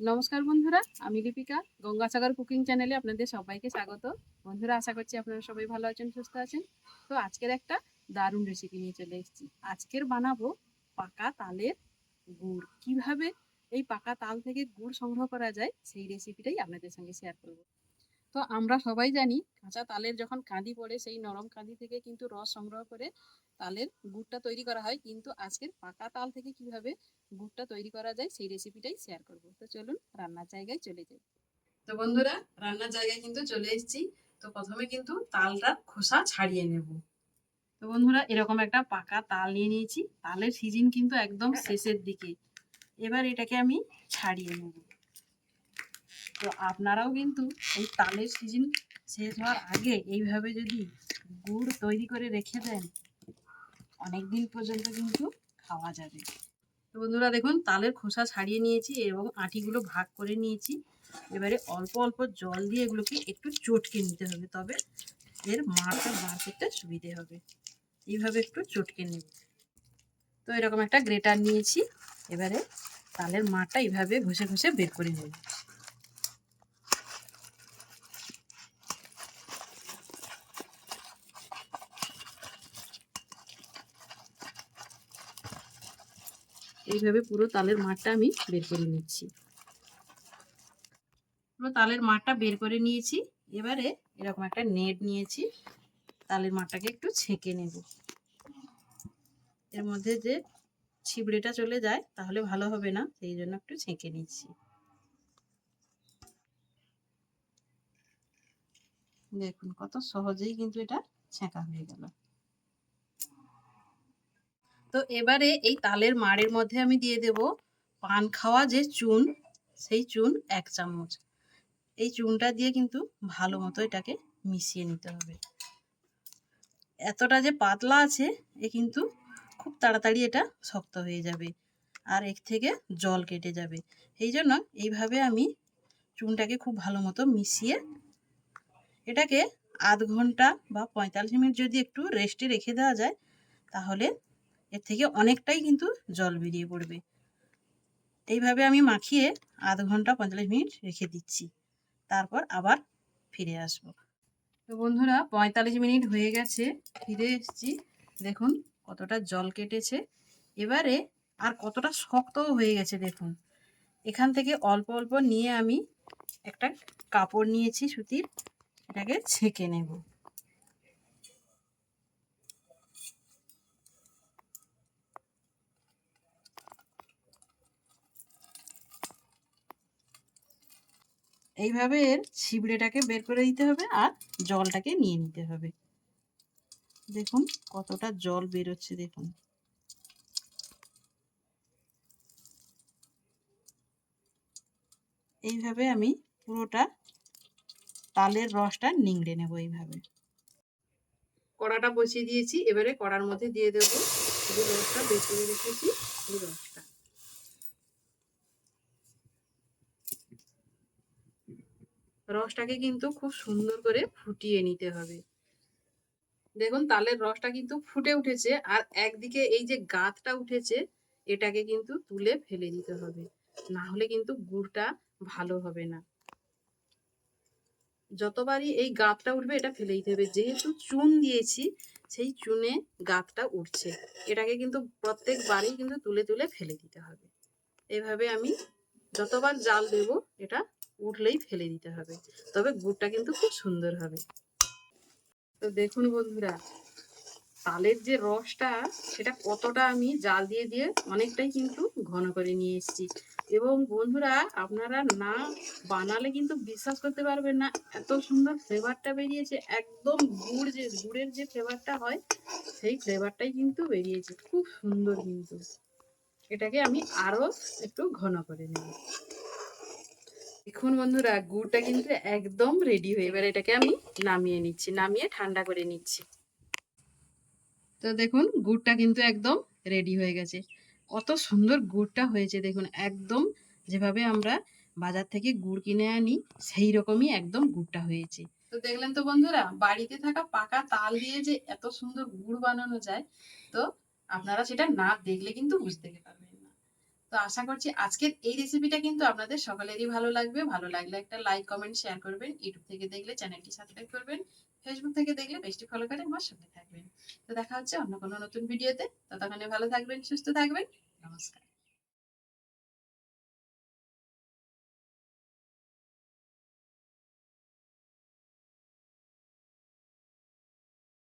নমস্কার বন্ধুরা, আমি লিপিকা গঙ্গাসাগর কুকিং চ্যানেলে আপনাদের সবাইকে স্বাগত। বন্ধুরা, আশা করছি আপনারা সবাই ভালো আছেন, সুস্থ আছেন। তো আজকের একটা দারুণ রেসিপি নিয়ে চলে এসেছি। আজকের বানাবো পাকা তালের গুড়। কীভাবে এই পাকা তাল থেকে গুড় সংগ্রহ করা যায়, সেই রেসিপিটাই আপনাদের সঙ্গে শেয়ার করব। তো আমরা সবাই জানি কাঁচা তালের যখন কাঁদি পড়ে সেই নরম কাঁদি থেকে কিন্তু রস সংগ্রহ করে তালের গুড়টা তৈরি করা হয়। কিন্তু আজকের পাকা তাল থেকে কীভাবে গুড়টা তৈরি করা যায় সেই রেসিপিটাই শেয়ার করব। তো চলুন রান্নার জায়গায় চলে যাই। তো বন্ধুরা রান্নার জায়গায় কিন্তু চলে এসেছি। তো প্রথমে কিন্তু তালটার খোসা ছাড়িয়ে নেব। তো বন্ধুরা এরকম একটা পাকা তাল নিয়ে নিয়েছি। তালের সিজন কিন্তু একদম শেষের দিকে। এবার এটাকে আমি ছাড়িয়ে নেব। তো আপনারাও কিন্তু এই তালের সিজন শেষ হওয়ার আগে এইভাবে যদি গুড় তৈরি করে রেখে দেন অনেক দিন পর্যন্ত কিন্তু খাওয়া যাবে। তো বন্ধুরা দেখুন, তালের খোসা ছাড়িয়ে নিয়েছি এবং আটিগুলো ভাগ করে নিয়েছি। এবারে অল্প অল্প জল দিয়ে এগুলোকে একটু চটকে নিতে হবে, তবে এর মারটা বার করতে সুবিধে হবে। এইভাবে একটু চটকে নেব। তো এরকম একটা গ্রেটার নিয়েছি। এবারে তালের মারটা এইভাবে ঘষে ঘষে বের করে নেব। এইভাবে পুরো তালের মাঠটা আমি বের করে নিচ্ছি। পুরো তালের মাঠটা বের করে নিয়েছি। এবারে এরকম একটা নেট নিয়েছি। তালের মাঠটাকে একটু ছেঁকে নেব। এর মধ্যে যে ছিবড়েটা চলে যায়, তাহলে ভালো হবে না, সেই জন্য একটু ছেঁকে নিচ্ছি। দেখুন কত সহজেই কিন্তু এটা ছেঁকা হয়ে গেল। তো এবারে এই তালের মাড়ের মধ্যে আমি দিয়ে দেব পান খাওয়া যে চুন, সেই চুন এক চামচ। এই চুনটা দিয়ে কিন্তু ভালো মতো এটাকে মিশিয়ে নিতে হবে। এতটা যে পাতলা আছে, এ কিন্তু খুব তাড়াতাড়ি এটা শক্ত হয়ে যাবে আর এর থেকে জল কেটে যাবে। এই জন্য এইভাবে আমি চুনটাকে খুব ভালো মতো মিশিয়ে এটাকে আধ ঘণ্টা বা পঁয়তাল্লিশ মিনিট যদি একটু রেস্টে রেখে দেওয়া যায়, তাহলে এর থেকে অনেকটাই কিন্তু জল বেরিয়ে পড়বে। এইভাবে আমি মাখিয়ে আধ ঘণ্টা পঁয়তাল্লিশ মিনিট রেখে দিচ্ছি। তারপর আবার ফিরে আসব। তো বন্ধুরা, পঁয়তাল্লিশ মিনিট হয়ে গেছে, ফিরে এসেছি। দেখুন কতটা জল কেটেছে। এবারে আর কতটা শক্তও হয়ে গেছে দেখুন। এখান থেকে অল্প অল্প নিয়ে আমি একটা কাপড় নিয়েছি সুতির এটাকে ছেঁকে নেব। এইভাবে এর ছিবড়েটাকে বের করে দিতে হবে আর জলটাকে নিয়ে নিতে হবে। দেখুন কতটা জল বেরোচ্ছে, দেখুন। এইভাবে আমি পুরোটা তালের রসটা নিংড়ে নেব এইভাবে। কড়াটা বসিয়ে দিয়েছি, এবারে কড়ার মধ্যে দিয়ে দেবো রসটা বের করে রেখেছি রসটা। রসটাকে কিন্তু খুব সুন্দর করে ফুটিয়ে নিতে হবে। দেখুন, তালের রসটা কিন্তু ফুটে উঠেছে আর একদিকে এই যে গাঁতটা উঠেছে, এটাকে কিন্তু তুলে ফেলে দিতে হবে। না হলে কিন্তু গুড়টা ভালো হবে না। যতবারই এই গাঁতটা উঠবে, এটা ফেলে দিতে হবে। যেহেতু চুন দিয়েছি, সেই চুনে গাঁতটা উঠছে। এটাকে কিন্তু প্রত্যেকবারই কিন্তু তুলে তুলে ফেলে দিতে হবে। এভাবে আমি যতবার জাল দেব, এটা উঠলেই ফেলে দিতে হবে। তবে গুড়টা কিন্তু খুব সুন্দর হবে। তো দেখুন বন্ধুরা, তালের যে রসটা, সেটা কতটা আমি জাল দিয়ে দিয়ে অনেকটাই কিন্তু ঘন করে নিয়ে এসেছি। এবং বন্ধুরা, আপনারা না বানালে কিন্তু বিশ্বাস করতে পারবেন না, এত সুন্দর ফ্লেভারটা বেরিয়েছে। একদম গুড় যে, গুড়ের যে ফ্লেভারটা হয়, সেই ফ্লেভারটাই কিন্তু বেরিয়েছে। খুব সুন্দর কিন্তু। এটাকে আমি আরও একটু ঘন করে নেব। দেখুন বন্ধুরা গুড়টা কিন্তু একদম রেডি হয়ে এবার এটাকে আমি নামিয়ে নিচ্ছি, নামিয়ে ঠান্ডা করে নিচ্ছি। তো দেখুন গুড়টা কিন্তু একদম রেডি হয়ে গেছে। কত সুন্দর গুড়টা হয়েছে দেখুন, একদম যেভাবে আমরা বাজার থেকে গুড় কিনে আনি, সেই রকমই একদম গুড়টা হয়েছে। তো দেখলেন তো বন্ধুরা, বাড়িতে থাকা পাকা তাল দিয়ে যে এত সুন্দর গুড় বানানো যায়, তো আপনারা সেটা না দেখলে কিন্তু বুঝতে পারবেন। তো আশা করছি আজকের এই রেসিপিটা কিন্তু আপনাদের সকলেরই ভালো লাগবে। ভালো লাগলে একটা লাইক কমেন্ট শেয়ার করবেন। ইউটিউব থেকে দেখলে চ্যানেলটি সাবস্ক্রাইব করবেন। ফেসবুক থেকে দেখলে পেজটি ফলো করে আমার সঙ্গে থাকবেন। তো দেখা হচ্ছে অন্য কোনো নতুন ভিডিওতে ততক্ষণে ভালো থাকবেন, সুস্থ থাকবেন। নমস্কার।